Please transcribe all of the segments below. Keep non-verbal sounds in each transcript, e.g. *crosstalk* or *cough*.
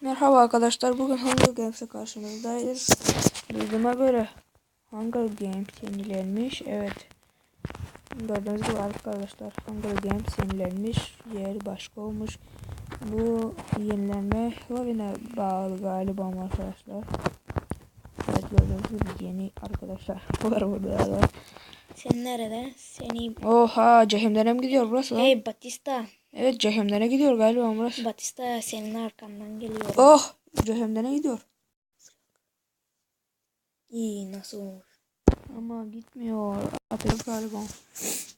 Merhaba arkadaşlar. Bugün Hunger Games'e karşınızdayız. Duyduğuma göre Hunger Games yenilenmiş. Evet. Gördüğünüz gibi arkadaşlar Hunger Games yenilenmiş. Yer başka olmuş. Bu yenilenme Lovin'e bağlı galiba arkadaşlar. Evet gördüğünüz gibi yeni arkadaşlar *laughs* var burada da. Sen nerede? Seni... Oha cehimlere mi gidiyor burası lan? Hey Batista. Evet cehimlere gidiyor galiba burası. Batista senin arkandan geliyor. Oh cehimlere gidiyor. İyi nasıl olur? Ama gitmiyor. Atıyor galiba.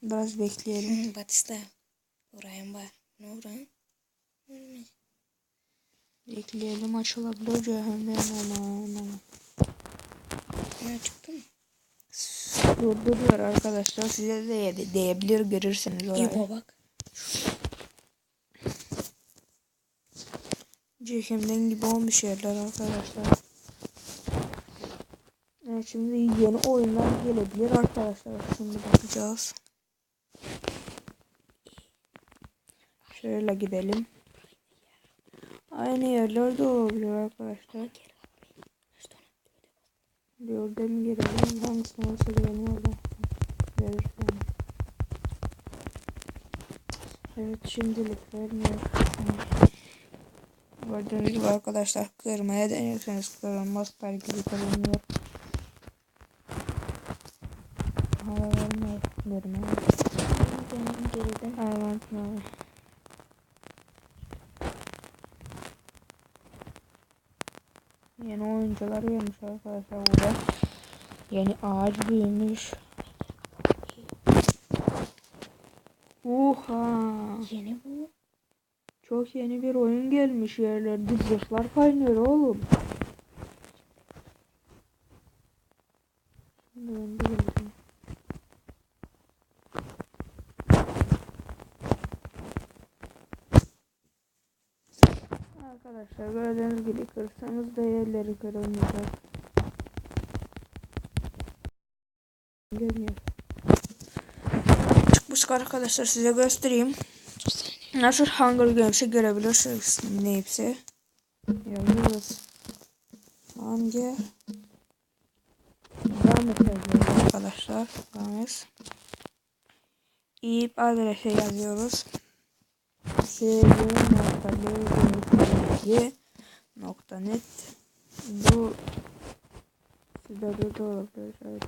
Biraz bekleyelim. Batista. Oraya bak. Ne oraya? Bekleyelim açılabilir cehennem aman aman. Ne çıktı mı? Durduruyor arkadaşlar. Size de diyebilir görürsünüz orayı. İbo bak. Cehennem gibi olmuş yerler arkadaşlar. Evet şimdi yeni oyunlar gelebilir arkadaşlar. Şimdi bakacağız. Şöyle gidelim. Aynı yerlerde olabilir arkadaşlar. Mı girelim? Hangisine olsa girelim oradan. Verir yani. Evet şimdilik vermiyor. Gördüğünüz gibi arkadaşlar kırmaya deniyorsanız kırılmaz belki kırılmıyor. Hala vermiyor. Vermiyor. Benim geride. Evet evet. Yeni oyuncular gelmiş arkadaşlar burada. Yeni ağaç büyümüş. Oha! Yeni bu. Çok yeni bir oyun gelmiş yerlerde. Zırhlar kaynıyor oğlum. Arkadaşlar gördüğünüz gibi kırsanız da yerleri kırılmayacak. Gelmiyor. Çıkmış arkadaşlar size göstereyim. Nasıl Hunger Games'i görebilirsiniz neyse. Yazıyoruz. Hangi Rahmet yazıyoruz arkadaşlar. Rahmet. İp adresi yazıyoruz. sg.lg.net Bu sizlerde de olabilir. Evet.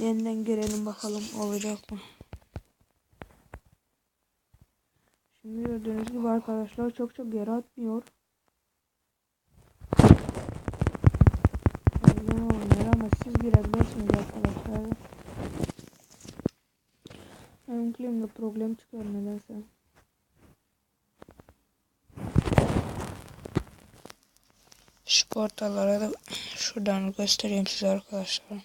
Yeniden girelim bakalım olacak mı? Şimdi gördüğünüz gibi arkadaşlar çok çok yere atmıyor. Öyle oynuyor ama siz girebilirsiniz arkadaşlar. Benim klimde problem çıkıyor nedense. Şu portallara da şuradan göstereyim size arkadaşlar.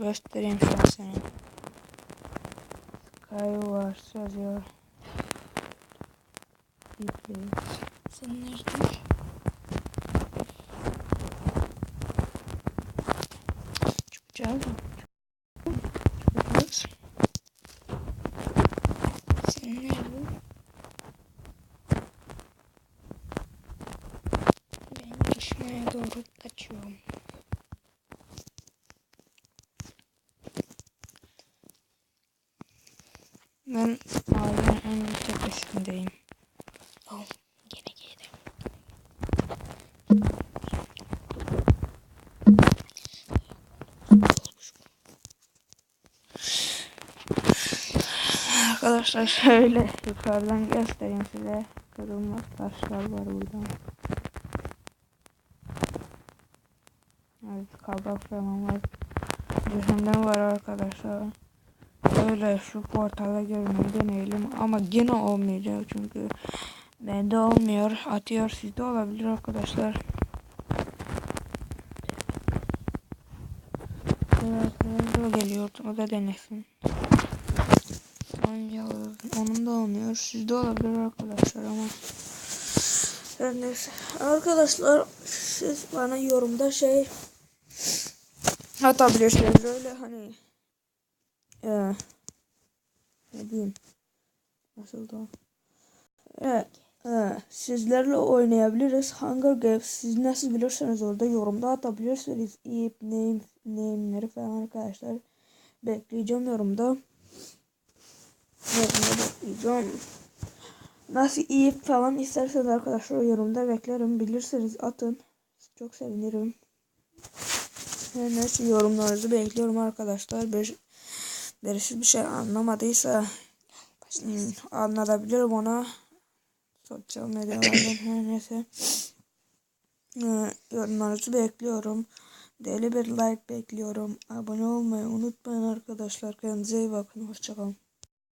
Göstereyim şu an sana. Skywars yazıyor. Replay. Sen nerede? Çıkacağız mı? Çıkacağız. Sen nerede? Ben düşmeye doğru kaçıyorum. Ben ağacın en tepesindeyim. Oh, gene geldim. Arkadaşlar şöyle yukarıdan göstereyim size. Kırılmaz taşlar var burada. Evet kabak falan var. Cehennem var arkadaşlar. Böyle şu portala girmeyi deneyelim ama yine olmayacak çünkü bende olmuyor. Atıyor sizde olabilir arkadaşlar. Minecraft'a geliyordu. O da denesin. Onun da olmuyor. Sizde olabilir arkadaşlar ama. Her. Arkadaşlar siz bana yorumda şey atabilirsiniz öyle hani ee, ne diyeyim? Nasıl da evet, ee, sizlerle oynayabiliriz. Hunger Games siz nasıl bilirseniz orada yorumda atabilirsiniz. İp name name'leri falan arkadaşlar bekleyeceğim yorumda. Yorumda bekleyeceğim. Nasıl ip falan isterseniz arkadaşlar yorumda beklerim. Bilirseniz atın. Çok sevinirim. Neyse yorumlarınızı bekliyorum arkadaşlar. Bir, birisi bir şey anlamadıysa hmm, anlatabilirim ona. Sosyal medyalardan *coughs* her neyse. Ee, yorumlarınızı bekliyorum. Deli bir like bekliyorum. Abone olmayı unutmayın arkadaşlar. Kendinize iyi bakın. Hoşçakalın.